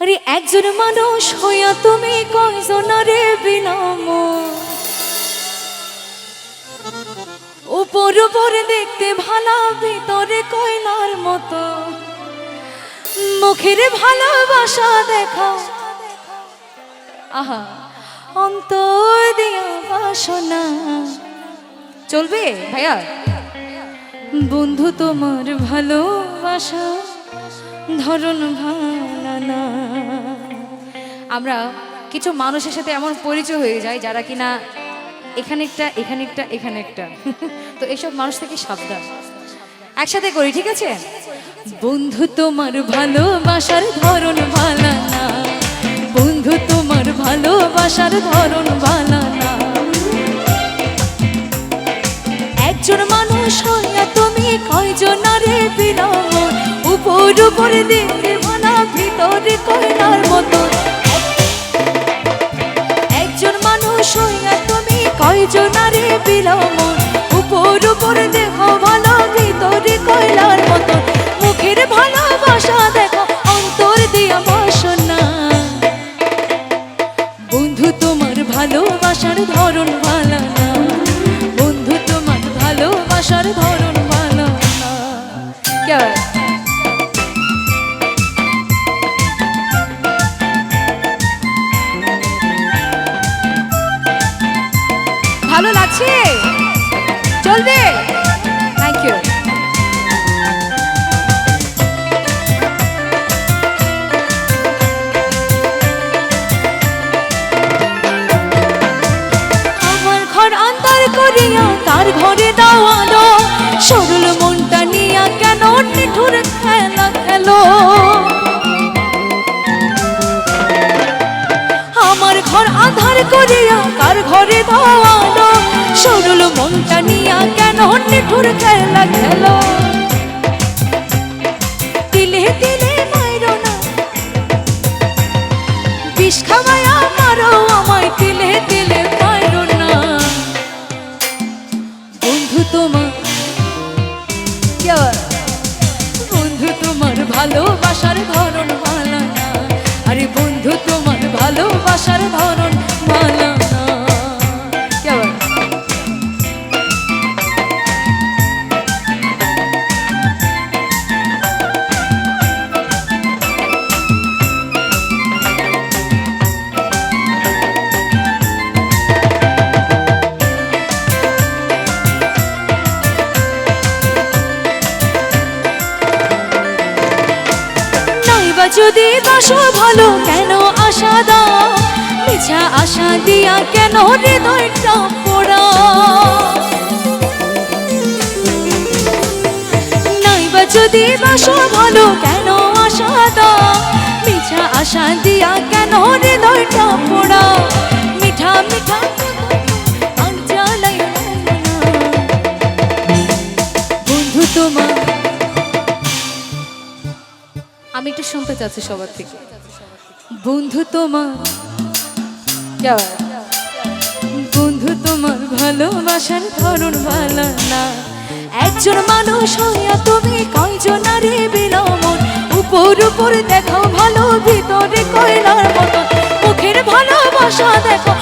আরে একজন মানুষ হইয়া তুমি কয়জনারে বিনাম? উপর উপর দেখতে ভালো, ভিতরে কয়লার মতো। মুখের ভালোবাসা দেখা। আহা, অন্তর দিয়া বাসনা। চলবে ভাইয়া? বন্ধু তোমার ভালোবাসা, ধরন ভালো না আমরা কিছু মানুষের সাথে এমন পরিচয় হয়ে যায় যারা কিনা এখানে একটা এখানে একটা এখানে একটা। তো এসব মানুষ থেকে সাবধান। একসাথে করি, ঠিক আছে? বন্ধু তোমার ভালোবাসার ধরন ভালো না। বন্ধু তোমার ভালোবাসার ধরন ভালো না। একজন মানুষ হইয়া তুমি কয়জনারে বিরাম উপর উপর দেখতে মানা ভিতরে কয়লার মতো হইয়া তুমি কয়জনারে বিরাম উপর উপর দেখো ভালো ভিতরে কয়লার মতো। মুখের ভালোবাসা দেখো, অন্তর দিয়া বাসনা। বন্ধু, তোমার ভালোবাসার ধরন ভালো না বন্ধু, তোমার ভালোবাসার ধরন ভালো না কে? ভালো লাগছে? চলবে? থ্যাংক ইউ আমার ঘর অন্তর করিয়া তার ঘরে দাওয়ালো সরল মনটা নিয়া কেন নিঠুর খেলা খেলো? আমার ঘর আধার করিয়া তার ঘরে সরল মনটা নিয়া কেন খেলা দিলে দিলে না। বিষ খাওয়ায়া আমায়, তিলে মারো না। বন্ধু তোমার বন্ধু তোমার ভালোবাসার ধরন ভালো না। আরে বন্ধু তোমার ভালোবাসার ধরন যদি বাসো ভালো, কেন আশা দাও? মিছা আশা দিয়া কেন হৃদয়টা পোড়া নাইবা যদি বাসো ভালো, কেন আশা দাও? মিছা আশা দিয়া কেন হৃদয়টা পোড়া আমি একটু শুনতে চাচ্ছি সবার থেকে। বন্ধু তোমার বন্ধু তোমার ভালোবাসার ধরুন ভালো না। একজন মানুষ হইয়া তুমি কয়জন আরে বিলমন? উপর উপর দেখো ভালো, ভিতরে কয়লার মতো। মুখের ভালোবাসা দেখো